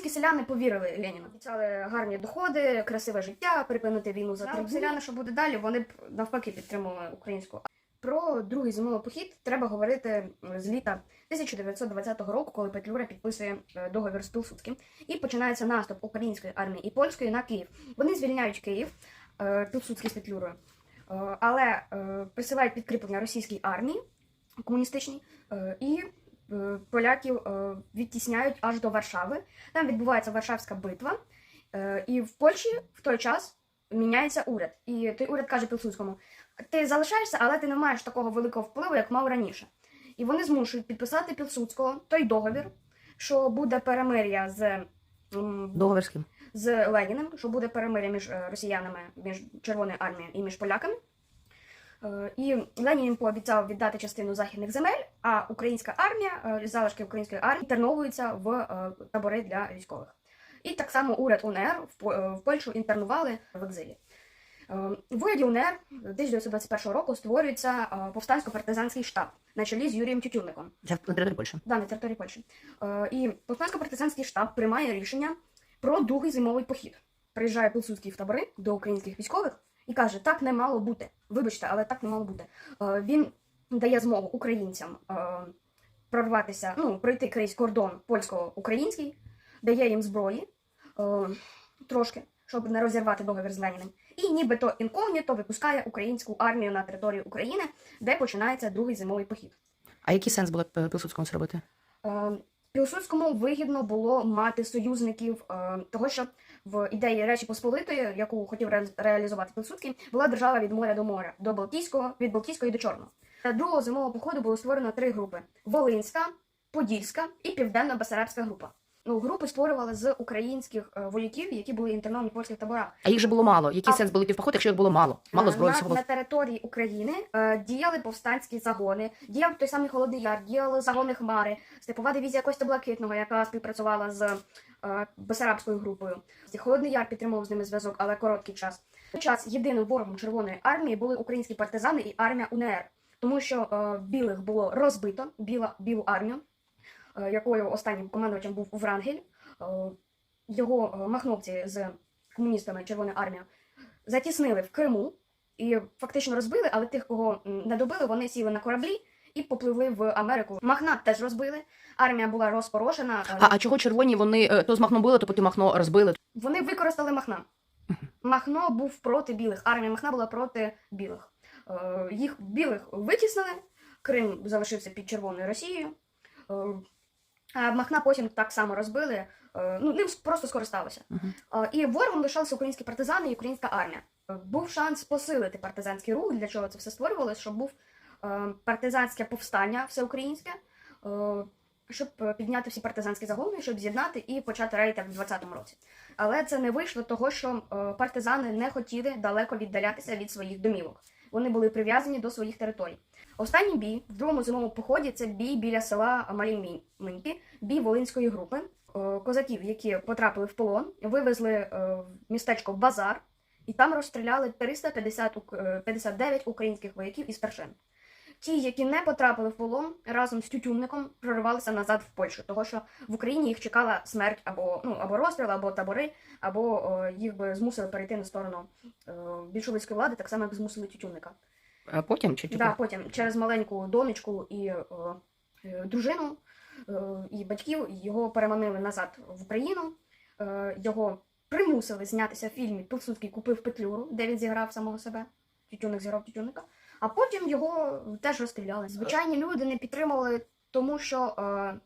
Українські селяни повірили Леніну. Обіцяли гарні доходи, красиве життя, припинити війну за три. Селяни, що буде далі, вони б навпаки підтримували українську. Про другий зимовий похід треба говорити з літа 1920 року, коли Петлюра підписує е, договір з Пілсудським, і починається наступ української армії і польської на Київ. Вони звільняють Київ, е, Пілсудський з Петлюрою, е, але е, присилають підкріплення російській армії комуністичній е, і е, поляків е, відтісняють аж до Варшави. Там відбувається Варшавська битва, е, і в Польщі в той час міняється уряд. І той уряд каже Пілсудському: ти залишаєшся, але ти не маєш такого великого впливу, як мав раніше. І вони змушують підписати Пілсудського той договір, що буде перемир'я з. Договір з? Леніним, що буде перемир'я між е, росіянами, між Червоною армією і між поляками. Е, І Ленін пообіцяв віддати частину західних земель, а українська армія, е, залишки української армії інтерновуються в е, табори для військових. І так само уряд УНР в По- в Польщу інтернували в екзилі. В уряді УНР 1921 року створюється повстансько-партизанський штаб на чолі з Юрієм Тютюнником. Це на території Польщі. Да, на території Польщі. І повстансько-партизанський штаб приймає рішення про другий зимовий похід. Приїжджає Пілсудський в табори до українських військових і каже: так не мало бути. Вибачте, але так не мало бути. Е, він дає змогу українцям е, прорватися, ну, пройти крізь кордон польсько-український, дає їм зброї е, трошки, щоб не розірвати договір з Леніним. І нібито інкогніто випускає українську армію на територію України, де починається другий зимовий похід. А який сенс було Пілсудському це робити? Пілсудському вигідно було мати союзників, того що в ідеї Речі Посполитої, яку хотів ре- реалізувати Пілсудський, була держава від моря до моря, до Балтійського, від Балтійської до Чорного. Для другого зимового походу було створено три групи: Волинська, Подільська і Південно-Басарабська група. Ну, групи створювали з українських е, вояків, які були інтерновані в польських таборах. А їх же було мало. Який А- сенс було йти в поход, якщо їх було мало? Мало Е, зброї на, всього. на території України е, діяли повстанські загони, діяв той самий Холодний Яр, діяли загони Хмари, степова дивізія Костя Блакитного, яка співпрацювала з е, Бесарабською групою. Холодний Яр підтримував з ними зв'язок, але короткий час. Час єдиним ворогом Червоної армії були українські партизани і армія УНР, тому що е, білих було розбито, біла, білу армію, якою останнім командувачем був Врангель. Е, його е, махновці з комуністами Червоної армії затіснили в Криму і фактично розбили, але тих, кого не добили, вони сіли на кораблі і попливли в Америку. Махнат теж розбили. Армія була розпорошена. е, А, а чого червоні вони е, то з Махно били, то потім Махно розбили? Вони використали Махна. Махно був проти білих. Армія Махна була проти білих. Е, Їх білих витіснили. Крим залишився під Червоною Росією. А Махна потім так само розбили. Е, Ну, ним просто скористалися. Мгм. Е, І ворогом лишалися українські партизани і українська армія. Е, Був шанс посилити партизанський рух, для чого це все створювалося, щоб був е, партизанське повстання всеукраїнське, щоб підняти всі партизанські загони, щоб з'єднати і почати рейти в 20-му році. Але це не вийшло того, що партизани не хотіли далеко віддалятися від своїх домівок. Вони були прив'язані до своїх територій. Останній бій в другому зимовому поході це бій біля села Маліміньки, бій Волинської групи. Е, Козаків, які потрапили в полон, вивезли е, в містечко Базар, і там розстріляли 350 ук- е, 59 українських вояків і старшин. Ті, які не потрапили в полон, разом з Тютюнником проривалися назад в Польщу, того що в Україні їх чекала смерть або ну або розстріл, або табори, або е, їх би змусили перейти на сторону е, більшовицької влади, так само як змусили Тютюнника. А потім чи, чи Да, потім через маленьку донечку і е, е, дружину е, і батьків його переманили назад в Україну. Е, його примусили знятися в фільмі Пилсудський купив Петлюру, де він зіграв самого себе. Тютюник зіграв Тютюника. А потім його теж розстріляли. Звичайні люди не підтримували, тому що е,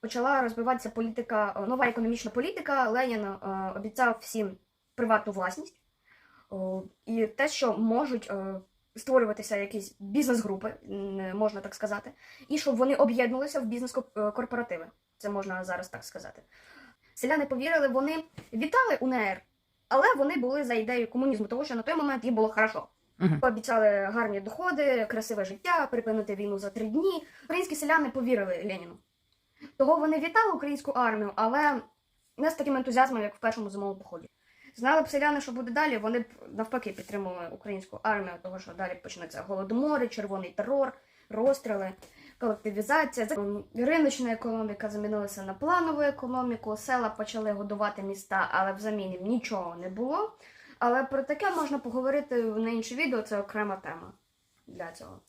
почала розвиватися політика, е, нова економічна політика. Ленін е, обіцяв всім приватну власність. О, і те, що можуть е, створюватися якісь бізнес-групи, можна так сказати, і щоб вони об'єднувалися в бізнес-корпоративи. Це можна зараз так сказати. Селяни повірили, вони вітали УНР, але вони були за ідеєю комунізму, тому що на той момент їм було хорошо. Мгм. Обіцяли гарні доходи, красиве життя, припинити війну за три дні. Українські селяни повірили Леніну. Того вони вітали українську армію, але не з таким ентузіазмом, як в першому зимовому поході. Знали б селяни, що буде далі, вони б навпаки підтримували українську армію, того що далі почнеться голодомори, червоний терор, розстріли. колективізація, за- риночна економіка замінилася на планову економіку, села почали годувати міста, але взамін їм нічого не було. Але про таке можна поговорити на інше відео, це окрема тема для цього.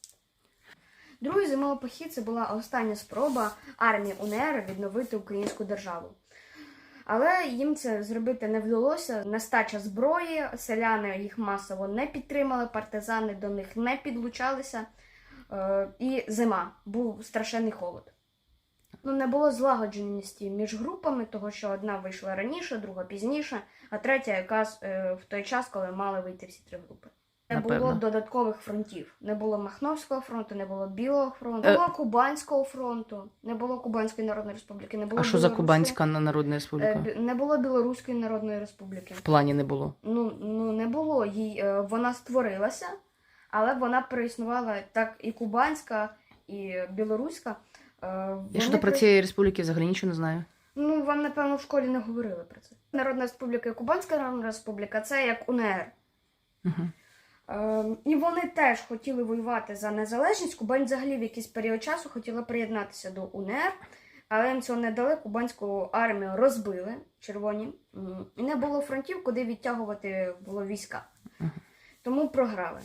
Другий зимовий похід це була остання спроба армії УНР відновити українську державу. Але їм це зробити не вдалося. Нестача зброї, селяни їх масово не підтримали, партизани до них не підлучалися. Е, і зима, був страшенний холод. Ну, не було злагодженості між групами, того що одна вийшла раніше, друга пізніше, а третя якраз е, в той час, коли мали вийти всі три групи. Не Напевно. було додаткових фронтів. Не було Махновського фронту, не було Білого фронту, Е. не було Кубанського фронту, не було Кубанської Народної Республіки, не було А що за Білоруської- Кубанська Народна Е, Республіка? бі- Не було Білоруської Народної Республіки. В плані не було. Ну, ну не було. Їй, е, вона створилася, але вона переіснувала так і Кубанська, і Білоруська. Е, Я вони що про при- цієї республіки взагалі нічого не знаю. Ну, вам, напевно, в школі не говорили про це. Народна Республіка і Кубанська Народна Республіка це як УНР. Угу. Е, і вони теж хотіли воювати за незалежність. Кубань взагалі в якийсь період часу хотіла приєднатися до УНР, але їм цього не дали. Кубанську армію розбили червоні. М, І не було фронтів, куди відтягувати було війська. Тому програли.